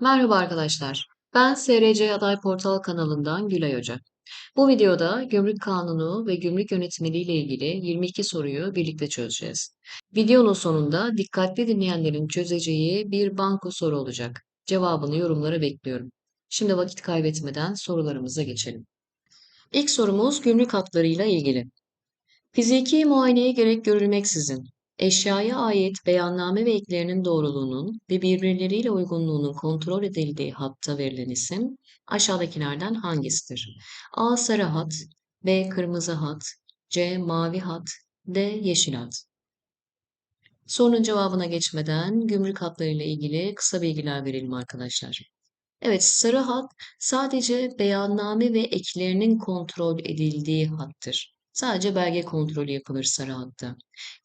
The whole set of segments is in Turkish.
Merhaba arkadaşlar. Ben SRC Aday Portal kanalından Gülay Hoca. Bu videoda Gümrük Kanunu ve Gümrük Yönetmeliği ile ilgili 22 soruyu birlikte çözeceğiz. Videonun sonunda dikkatli dinleyenlerin çözeceği bir banko soru olacak. Cevabını yorumlara bekliyorum. Şimdi vakit kaybetmeden sorularımıza geçelim. İlk sorumuz gümrük hatlarıyla ilgili. Fiziki muayeneye gerek görülmeksizin eşyaya ait beyanname ve eklerinin doğruluğunun ve birbirleriyle uygunluğunun kontrol edildiği hatta verilen isim aşağıdakilerden hangisidir? A. Sarı hat B. Kırmızı hat C. Mavi hat D. Yeşil hat Sorunun cevabına geçmeden gümrük hatlarıyla ilgili kısa bilgiler verelim arkadaşlar. Evet, sarı hat sadece beyanname ve eklerinin kontrol edildiği hattır. Sadece belge kontrolü yapılır sarı hatta.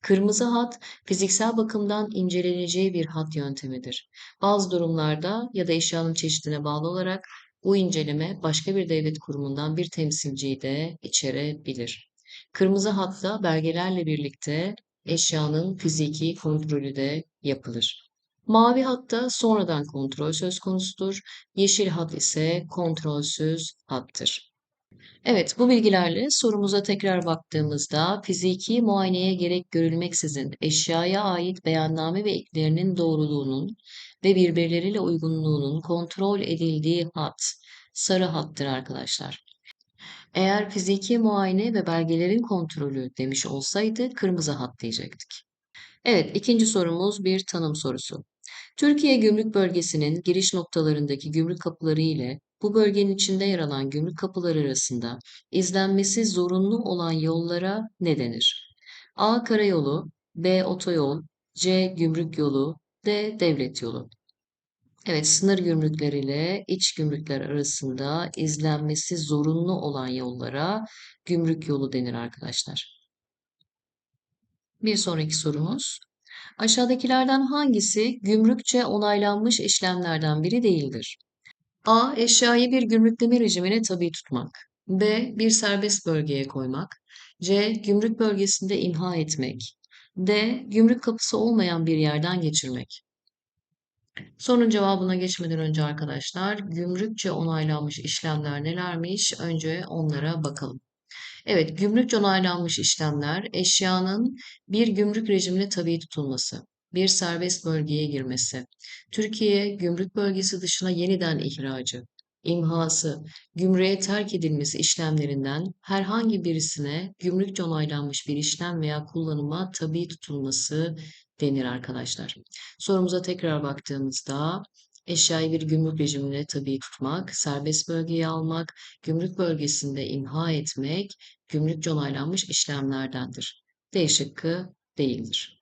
Kırmızı hat fiziksel bakımdan inceleneceği bir hat yöntemidir. Bazı durumlarda ya da eşyanın çeşidine bağlı olarak bu inceleme başka bir devlet kurumundan bir temsilciyi de içerebilir. Kırmızı hatta belgelerle birlikte eşyanın fiziki kontrolü de yapılır. Mavi hatta sonradan kontrol söz konusudur. Yeşil hat ise kontrolsüz hattır. Evet, bu bilgilerle sorumuza tekrar baktığımızda fiziki muayeneye gerek görülmeksizin eşyaya ait beyanname ve eklerinin doğruluğunun ve birbirleriyle uygunluğunun kontrol edildiği hat sarı hattır arkadaşlar. Eğer fiziki muayene ve belgelerin kontrolü demiş olsaydı kırmızı hat diyecektik. Evet, ikinci sorumuz bir tanım sorusu. Türkiye Gümrük Bölgesi'nin giriş noktalarındaki gümrük kapıları ile bu bölgenin içinde yer alan gümrük kapıları arasında izlenmesi zorunlu olan yollara ne denir? A. Karayolu B. Otoyol C. Gümrük yolu D. Devlet yolu Evet, sınır gümrükler ile iç gümrükler arasında izlenmesi zorunlu olan yollara gümrük yolu denir arkadaşlar. Bir sonraki sorumuz. Aşağıdakilerden hangisi gümrükçe onaylanmış işlemlerden biri değildir? A. Eşyayı bir gümrükleme rejimine tabi tutmak. B. Bir serbest bölgeye koymak. C. Gümrük bölgesinde imha etmek. D. Gümrük kapısı olmayan bir yerden geçirmek. Sorunun cevabına geçmeden önce arkadaşlar gümrükçe onaylanmış işlemler nelermiş? Önce onlara bakalım. Evet, gümrükçe onaylanmış işlemler eşyanın bir gümrük rejimine tabi tutulması, bir serbest bölgeye girmesi, Türkiye gümrük bölgesi dışına yeniden ihracı, imhası, gümrüğe terk edilmesi işlemlerinden herhangi birisine gümrükçe onaylanmış bir işlem veya kullanıma tabi tutulması denir arkadaşlar. Sorumuza tekrar baktığımızda eşyayı bir gümrük rejimine tabi tutmak, serbest bölgeye almak, gümrük bölgesinde imha etmek, gümrükçe onaylanmış işlemlerdendir. D şıkkı değildir.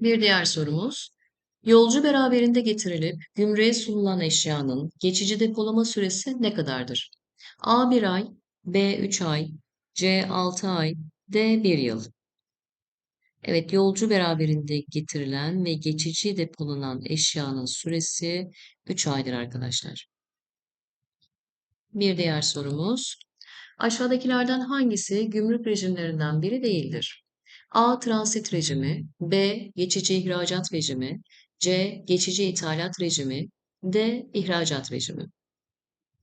Bir diğer sorumuz, yolcu beraberinde getirilip gümrüğe sunulan eşyanın geçici depolama süresi ne kadardır? A 1 ay, B 3 ay, C 6 ay, D 1 yıl. Evet, yolcu beraberinde getirilen ve geçici depolanan eşyanın süresi 3 aydır arkadaşlar. Bir diğer sorumuz. Aşağıdakilerden hangisi gümrük rejimlerinden biri değildir? A. Transit rejimi B. Geçici ihracat rejimi C. Geçici ithalat rejimi D. İhracat rejimi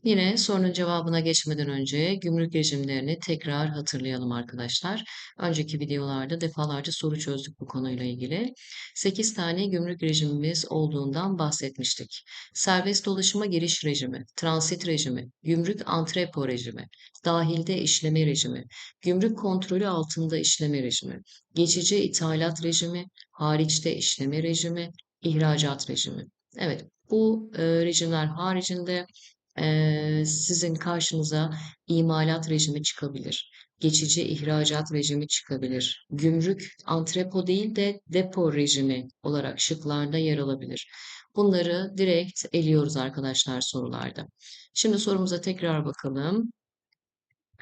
Yine sorunun cevabına geçmeden önce gümrük rejimlerini tekrar hatırlayalım arkadaşlar. Önceki videolarda defalarca soru çözdük bu konuyla ilgili. 8 tane gümrük rejimimiz olduğundan bahsetmiştik. Serbest dolaşıma giriş rejimi, transit rejimi, gümrük antrepo rejimi, dahilde işleme rejimi, gümrük kontrolü altında işleme rejimi, geçici ithalat rejimi, hariçte işleme rejimi, ihracat rejimi. Evet, bu e, rejimler haricinde sizin karşınıza imalat rejimi çıkabilir. Geçici ihracat rejimi çıkabilir. Gümrük antrepo değil de depo rejimi olarak şıklarda yer alabilir. Bunları direkt eliyoruz arkadaşlar sorularda. Şimdi sorumuza tekrar bakalım.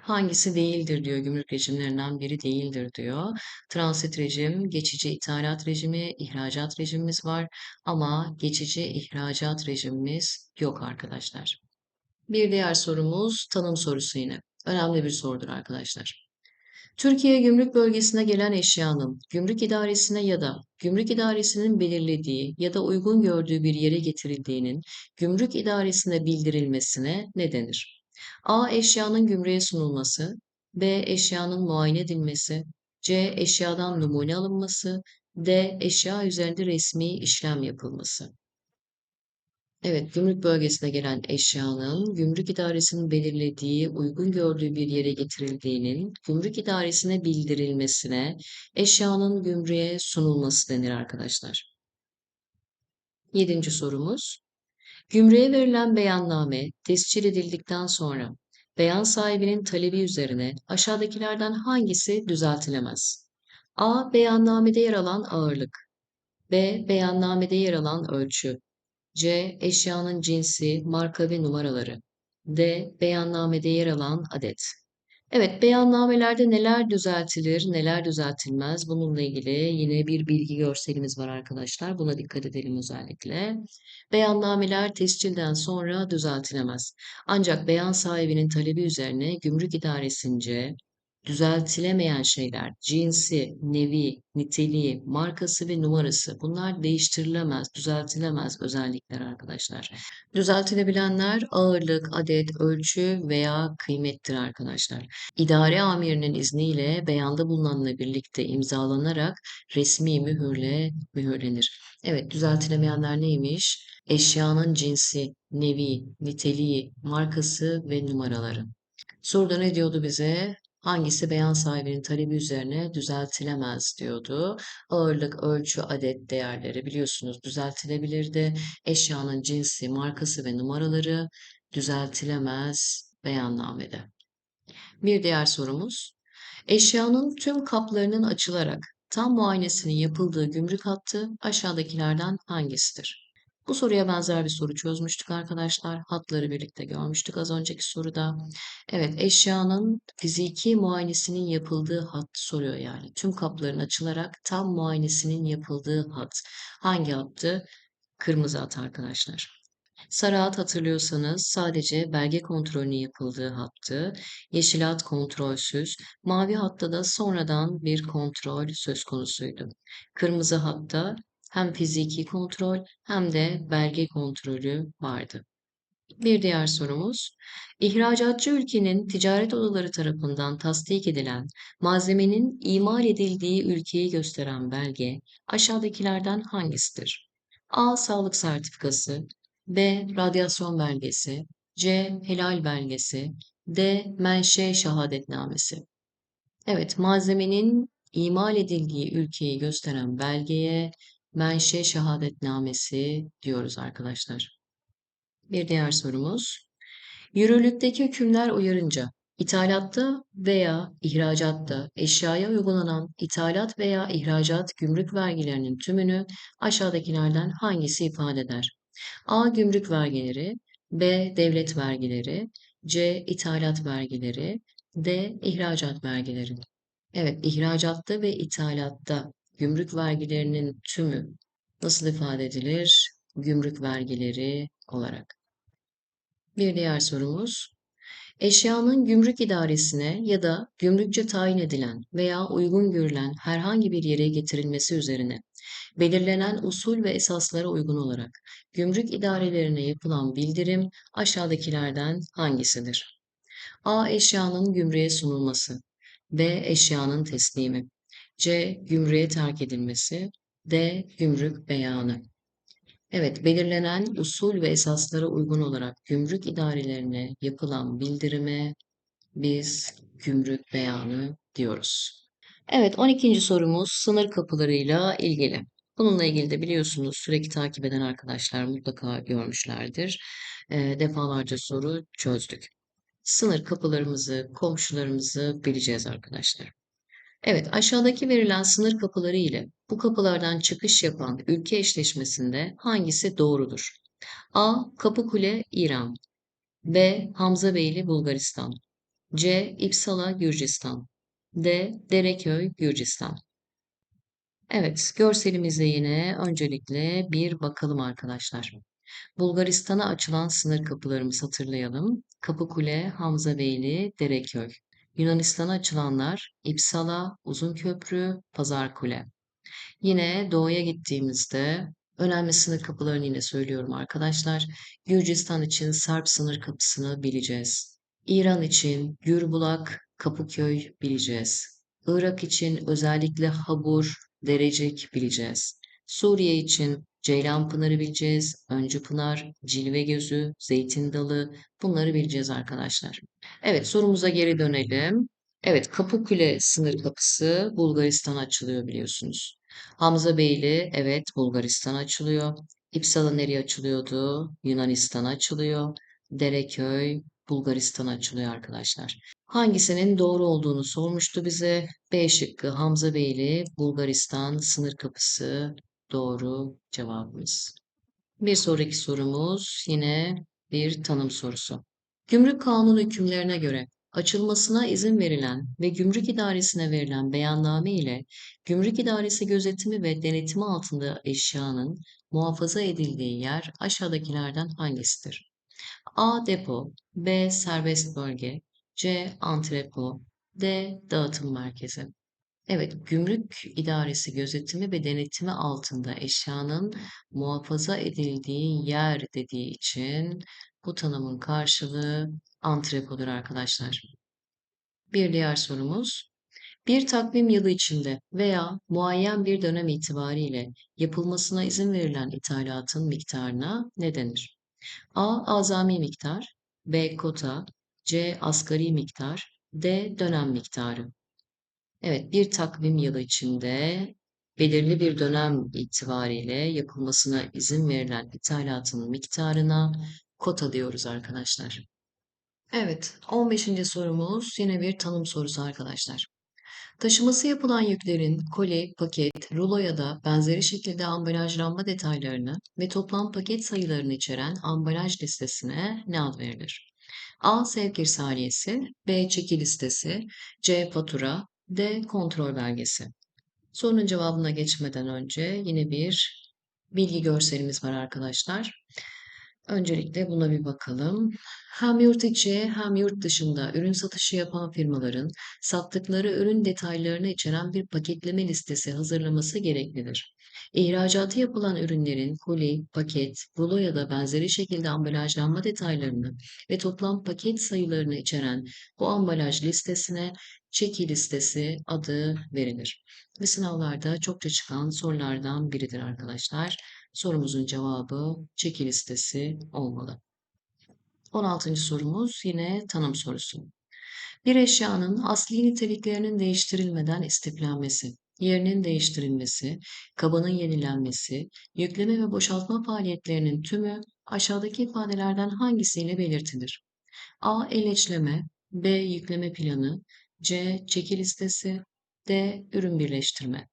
Hangisi değildir diyor, gümrük rejimlerinden biri değildir diyor. Transit rejim, geçici ithalat rejimi, ihracat rejimimiz var ama geçici ihracat rejimimiz yok arkadaşlar. Bir diğer sorumuz tanım sorusu yine. Önemli bir sorudur arkadaşlar. Türkiye gümrük bölgesine gelen eşyanın gümrük idaresine ya da gümrük idaresinin belirlediği ya da uygun gördüğü bir yere getirildiğinin gümrük idaresine bildirilmesine ne denir? A. Eşyanın gümrüğe sunulması. B. Eşyanın muayene edilmesi. C. Eşyadan numune alınması. D. Eşya üzerinde resmi işlem yapılması. Evet, gümrük bölgesine gelen eşyanın gümrük idaresinin belirlediği, uygun gördüğü bir yere getirildiğinin gümrük idaresine bildirilmesine eşyanın gümrüğe sunulması denir arkadaşlar. Yedinci sorumuz. Gümrüğe verilen beyanname tescil edildikten sonra beyan sahibinin talebi üzerine aşağıdakilerden hangisi düzeltilemez? A. Beyannamede yer alan ağırlık. B. Beyannamede yer alan ölçü. C. Eşyanın cinsi, marka ve numaraları. D. Beyannamede yer alan adet. Evet, beyannamelerde neler düzeltilir, neler düzeltilmez bununla ilgili yine bir bilgi görselimiz var arkadaşlar. Buna dikkat edelim özellikle. Beyannameler tescilden sonra düzeltilemez. Ancak beyan sahibinin talebi üzerine gümrük idaresince düzeltilemeyen şeyler, cinsi, nevi, niteliği, markası ve numarası bunlar değiştirilemez, düzeltilemez özellikler arkadaşlar. Düzeltilebilenler ağırlık, adet, ölçü veya kıymettir arkadaşlar. İdare amirinin izniyle beyanda bulunanla birlikte imzalanarak resmi mühürle mühürlenir. Evet, düzeltilemeyenler neymiş? Eşyanın cinsi, nevi, niteliği, markası ve numaraları. Soruda ne diyordu bize? Hangisi beyan sahibinin talebi üzerine düzeltilemez diyordu. Ağırlık, ölçü, adet değerleri biliyorsunuz düzeltilebilirdi. Eşyanın cinsi, markası ve numaraları düzeltilemez beyannamede. Bir diğer sorumuz. Eşyanın tüm kaplarının açılarak tam muayenesinin yapıldığı gümrük hattı aşağıdakilerden hangisidir? Bu soruya benzer bir soru çözmüştük arkadaşlar. Hatları birlikte görmüştük az önceki soruda. Evet, eşyanın fiziki muayenesinin yapıldığı hat soruyor yani. Tüm kapların açılarak tam muayenesinin yapıldığı hat. Hangi hattı? Kırmızı hat arkadaşlar. Sarı hat hatırlıyorsanız sadece belge kontrolünün yapıldığı hattı. Yeşil hat kontrolsüz. Mavi hatta da sonradan bir kontrol söz konusuydu. Kırmızı hatta hem fiziki kontrol hem de belge kontrolü vardı. Bir diğer sorumuz, ihracatçı ülkenin ticaret odaları tarafından tasdik edilen malzemenin imal edildiği ülkeyi gösteren belge aşağıdakilerden hangisidir? A. Sağlık sertifikası B. Radyasyon belgesi C. Helal belgesi D. Menşe şehadetnamesi Evet, malzemenin imal edildiği ülkeyi gösteren belgeye menşe şehadetnamesi diyoruz arkadaşlar. Bir diğer sorumuz. Yürürlükteki hükümler uyarınca ithalatta veya ihracatta eşyaya uygulanan ithalat veya ihracat gümrük vergilerinin tümünü aşağıdakilerden hangisi ifade eder? A. Gümrük vergileri B. Devlet vergileri C. İthalat vergileri D. İhracat vergileri. Evet, ihracatta ve ithalatta gümrük vergilerinin tümü nasıl ifade edilir? Gümrük vergileri olarak. Bir diğer sorumuz. Eşyanın gümrük idaresine ya da gümrükçe tayin edilen veya uygun görülen herhangi bir yere getirilmesi üzerine belirlenen usul ve esaslara uygun olarak gümrük idarelerine yapılan bildirim aşağıdakilerden hangisidir? A. Eşyanın gümrüğe sunulması. B. Eşyanın teslimi. C. Gümrüğe terk edilmesi. D. Gümrük beyanı. Evet, belirlenen usul ve esaslara uygun olarak gümrük idarelerine yapılan bildirime biz gümrük beyanı diyoruz. Evet, 12. sorumuz sınır kapılarıyla ilgili. Bununla ilgili de biliyorsunuz sürekli takip eden arkadaşlar mutlaka görmüşlerdir. E, defalarca soru çözdük. Sınır kapılarımızı, komşularımızı bileceğiz arkadaşlar. Evet, aşağıdaki verilen sınır kapıları ile bu kapılardan çıkış yapan ülke eşleşmesinde hangisi doğrudur? A. Kapıkule İran B. Hamzabeyli Bulgaristan C. İpsala Gürcistan D. Dereköy Gürcistan Evet, görselimize yine öncelikle bir bakalım arkadaşlar. Bulgaristan'a açılan sınır kapılarımızı hatırlayalım. Kapıkule, Hamzabeyli, Dereköy. Yunanistan'a açılanlar İpsala, Uzunköprü, Pazarkule. Yine doğuya gittiğimizde önemli sınır kapılarını yine söylüyorum arkadaşlar. Gürcistan için Sarp sınır kapısını bileceğiz. İran için Gürbulak, Kapıköy bileceğiz. Irak için özellikle Habur, Derecik bileceğiz. Suriye için Ceylanpınar'ı bileceğiz. Öncü Pınar, Cilve Gözü, Zeytin Dalı bunları bileceğiz arkadaşlar. Evet sorumuza geri dönelim. Evet Kapıkule sınır kapısı Bulgaristan'a açılıyor biliyorsunuz. Hamza Beyli evet Bulgaristan açılıyor. İpsala nereye açılıyordu? Yunanistan açılıyor. Dereköy Bulgaristan açılıyor arkadaşlar. Hangisinin doğru olduğunu sormuştu bize. B şıkkı Hamza Beyli Bulgaristan sınır kapısı doğru cevabımız. Bir sonraki sorumuz yine bir tanım sorusu. Gümrük Kanunu hükümlerine göre açılmasına izin verilen ve Gümrük İdaresi'ne verilen beyanname ile Gümrük İdaresi gözetimi ve denetimi altında eşyanın muhafaza edildiği yer aşağıdakilerden hangisidir? A. Depo B. Serbest bölge C. Antrepo D. Dağıtım merkezi Evet, gümrük idaresi gözetimi ve denetimi altında eşyanın muhafaza edildiği yer dediği için bu tanımın karşılığı antrepodur arkadaşlar. Bir diğer sorumuz. Bir takvim yılı içinde veya muayyen bir dönem itibariyle yapılmasına izin verilen ithalatın miktarına ne denir? A. Azami miktar B. Kota C. Asgari miktar D. Dönem miktarı Evet, bir takvim yılı içinde belirli bir dönem itibariyle yapılmasına izin verilen ithalatın miktarına kota diyoruz arkadaşlar. Evet, 15. sorumuz yine bir tanım sorusu arkadaşlar. Taşıması yapılan yüklerin koli, paket, rulo ya da benzeri şekilde ambalajlanma detaylarını ve toplam paket sayılarını içeren ambalaj listesine ne ad verilir? A. Sevk irsaliyesi B. Çeki listesi C. Fatura D. Kontrol belgesi. Sorunun cevabına geçmeden önce yine bir bilgi görselimiz var arkadaşlar. Öncelikle buna bir bakalım. Hem yurt içi hem yurt dışında ürün satışı yapan firmaların sattıkları ürün detaylarını içeren bir paketleme listesi hazırlaması gereklidir. İhracatı yapılan ürünlerin koli, paket, rulo ya da benzeri şekilde ambalajlanma detaylarını ve toplam paket sayılarını içeren bu ambalaj listesine çeki listesi adı verilir. Ve sınavlarda çokça çıkan sorulardan biridir arkadaşlar. Sorumuzun cevabı çeki listesi olmalı. 16. sorumuz yine tanım sorusu. Bir eşyanın asli niteliklerinin değiştirilmeden istiflenmesi, yerinin değiştirilmesi, kabının yenilenmesi, yükleme ve boşaltma faaliyetlerinin tümü aşağıdaki ifadelerden hangisiyle belirtilir? A. Elleçleme B. Yükleme planı C. Çeki listesi D. Ürün birleştirme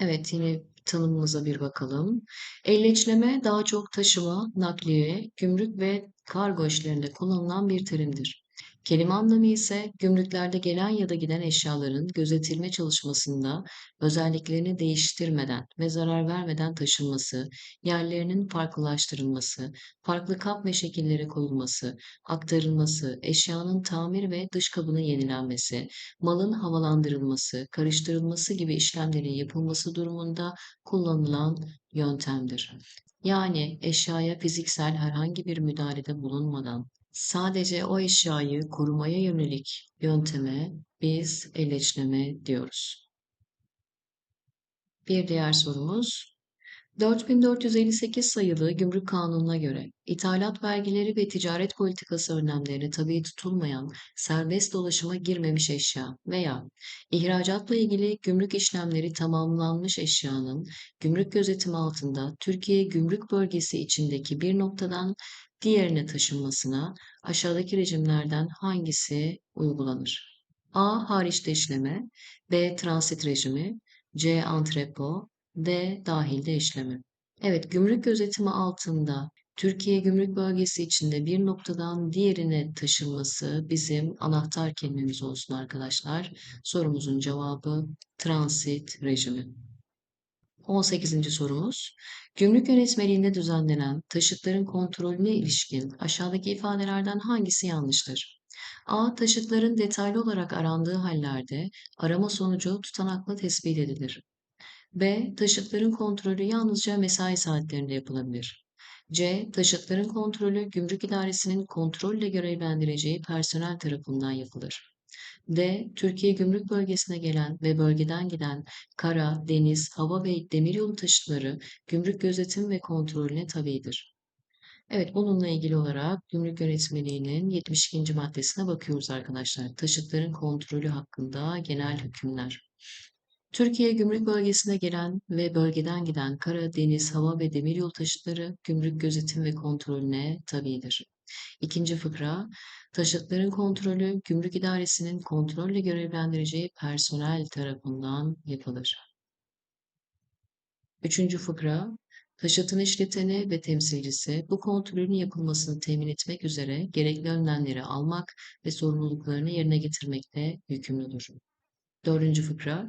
Evet yine tanımımıza bir bakalım. Elleçleme daha çok taşıma, nakliye, gümrük ve kargo işlerinde kullanılan bir terimdir. Kelime anlamı ise gümrüklerde gelen ya da giden eşyaların gözetilme çalışmasında özelliklerini değiştirmeden ve zarar vermeden taşınması, yerlerinin farklılaştırılması, farklı kap ve şekillere koyulması, aktarılması, eşyanın tamir ve dış kabının yenilenmesi, malın havalandırılması, karıştırılması gibi işlemlerin yapılması durumunda kullanılan yöntemdir. Yani eşyaya fiziksel herhangi bir müdahalede bulunmadan Sadece o eşyayı korumaya yönelik yönteme biz eleçleme diyoruz. Bir diğer sorumuz 4458 sayılı Gümrük Kanunu'na göre ithalat vergileri ve ticaret politikası önlemlerine tabi tutulmayan serbest dolaşıma girmemiş eşya veya ihracatla ilgili gümrük işlemleri tamamlanmış eşyanın gümrük gözetimi altında Türkiye gümrük bölgesi içindeki bir noktadan diğerine taşınmasına aşağıdaki rejimlerden hangisi uygulanır? A. Hariçte işleme B. Transit rejimi C. Antrepo D. Dahilde işleme. Evet, gümrük gözetimi altında Türkiye gümrük bölgesi içinde bir noktadan diğerine taşınması bizim anahtar kelimemiz olsun arkadaşlar. Sorumuzun cevabı transit rejimi. 18. sorumuz. Gümrük yönetmeliğinde düzenlenen taşıtların kontrolüne ilişkin aşağıdaki ifadelerden hangisi yanlıştır? A. Taşıtların detaylı olarak arandığı hallerde arama sonucu tutanakla tespit edilir. B. Taşıtların kontrolü yalnızca mesai saatlerinde yapılabilir. C. Taşıtların kontrolü gümrük idaresinin kontrolle görevlendireceği personel tarafından yapılır. D. Türkiye Gümrük Bölgesi'ne gelen ve bölgeden giden kara, deniz, hava ve demiryolu taşıtları gümrük gözetim ve kontrolüne tabidir. Evet, bununla ilgili olarak Gümrük Yönetmeliği'nin 72. maddesine bakıyoruz arkadaşlar. Taşıtların kontrolü hakkında genel hükümler. Türkiye Gümrük Bölgesi'ne gelen ve bölgeden giden kara, deniz, hava ve demiryolu taşıtları gümrük gözetim ve kontrolüne tabidir. İkinci fıkra, taşıtların kontrolü Gümrük İdaresi'nin kontrolle görevlendireceği personel tarafından yapılır. Üçüncü fıkra, taşıtın işleteni ve temsilcisi bu kontrolün yapılmasını temin etmek üzere gerekli önlemleri almak ve sorumluluklarını yerine getirmekte yükümlüdür. Dördüncü fıkra,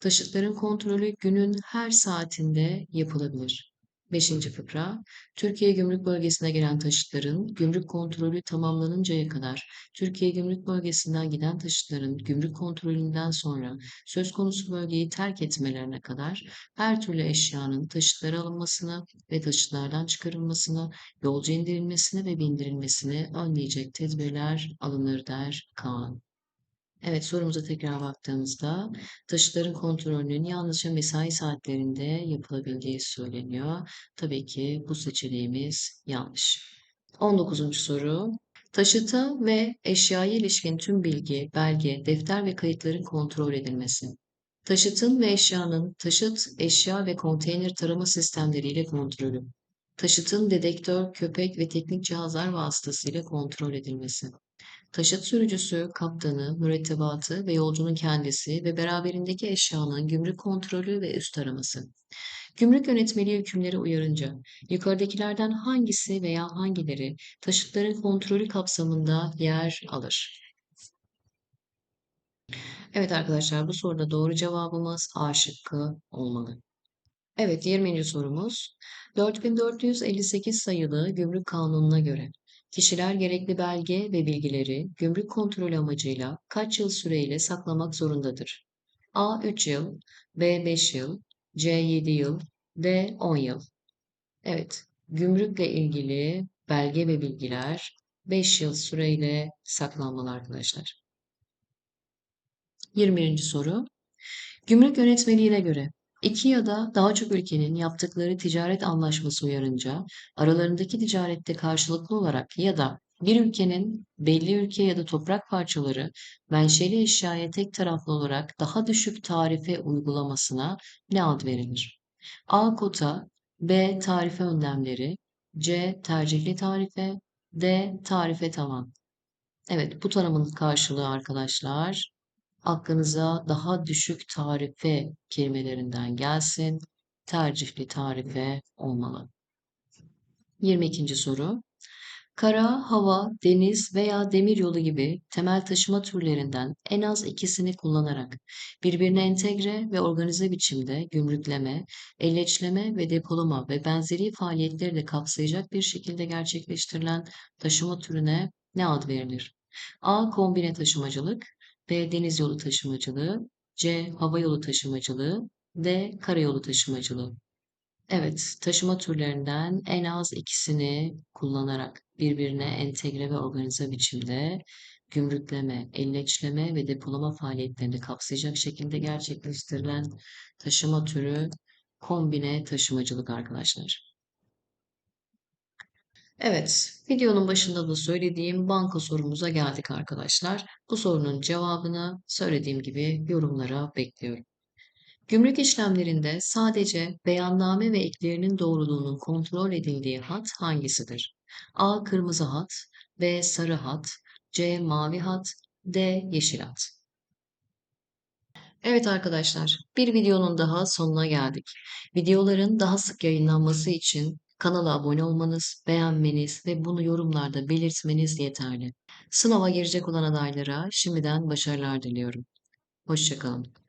taşıtların kontrolü günün her saatinde yapılabilir. Beşinci fıkra, Türkiye Gümrük Bölgesi'ne gelen taşıtların gümrük kontrolü tamamlanıncaya kadar Türkiye Gümrük Bölgesi'nden giden taşıtların gümrük kontrolünden sonra söz konusu bölgeyi terk etmelerine kadar her türlü eşyanın taşıtlara alınmasını ve taşıtlardan çıkarılmasını, yolcu indirilmesini ve bindirilmesini önleyecek tedbirler alınır der Kaan. Evet sorumuza tekrar baktığımızda taşıtların kontrolünün yalnızca mesai saatlerinde yapılabildiği söyleniyor. Tabii ki bu seçeneğimiz yanlış. 19. soru. Taşıta ve eşyaya ilişkin tüm bilgi, belge, defter ve kayıtların kontrol edilmesi. Taşıtın ve eşyanın taşıt, eşya ve konteyner tarama sistemleriyle kontrolü. Taşıtın dedektör, köpek ve teknik cihazlar vasıtasıyla kontrol edilmesi. Taşıt sürücüsü, kaptanı, mürettebatı ve yolcunun kendisi ve beraberindeki eşyanın gümrük kontrolü ve üst araması. Gümrük yönetmeliği hükümleri uyarınca yukarıdakilerden hangisi veya hangileri taşıtların kontrolü kapsamında yer alır? Evet arkadaşlar bu soruda doğru cevabımız A şıkkı olmalı. Evet 20. sorumuz 4458 sayılı Gümrük Kanunu'na göre Kişiler gerekli belge ve bilgileri gümrük kontrolü amacıyla kaç yıl süreyle saklamak zorundadır? A 3 yıl, B 5 yıl, C 7 yıl, D 10 yıl. Evet, gümrükle ilgili belge ve bilgiler 5 yıl süreyle saklanmalı arkadaşlar. 21. soru. Gümrük yönetmeliğine göre İki ya da daha çok ülkenin yaptıkları ticaret anlaşması uyarınca aralarındaki ticarette karşılıklı olarak ya da bir ülkenin belli ülke ya da toprak parçaları menşeli eşyaya tek taraflı olarak daha düşük tarife uygulamasına ne ad verilir? A. Kota B. Tarife önlemleri C. Tercihli tarife D. Tarife tavan. Evet bu tanımın karşılığı arkadaşlar aklınıza daha düşük tarife kelimelerinden gelsin. Tercihli tarife olmalı. 22. soru. Kara, hava, deniz veya demiryolu gibi temel taşıma türlerinden en az ikisini kullanarak birbirine entegre ve organize biçimde gümrükleme, elleçleme ve depolama ve benzeri faaliyetleri de kapsayacak bir şekilde gerçekleştirilen taşıma türüne ne ad verilir? A. Kombine taşımacılık B. Deniz yolu taşımacılığı, C. Hava yolu taşımacılığı, D. Karayolu taşımacılığı. Evet, taşıma türlerinden en az ikisini kullanarak birbirine entegre ve organize biçimde gümrükleme, elleçleme ve depolama faaliyetlerini kapsayacak şekilde gerçekleştirilen taşıma türü kombine taşımacılık arkadaşlar. Evet, videonun başında da söylediğim banka sorumuza geldik arkadaşlar. Bu sorunun cevabını söylediğim gibi yorumlara bekliyorum. Gümrük işlemlerinde sadece beyanname ve eklerinin doğruluğunun kontrol edildiği hat hangisidir? A. Kırmızı hat B. Sarı hat C. Mavi hat D. Yeşil hat Evet arkadaşlar, bir videonun daha sonuna geldik. Videoların daha sık yayınlanması için Kanala abone olmanız, beğenmeniz ve bunu yorumlarda belirtmeniz yeterli. Sınava girecek olan adaylara şimdiden başarılar diliyorum. Hoşçakalın.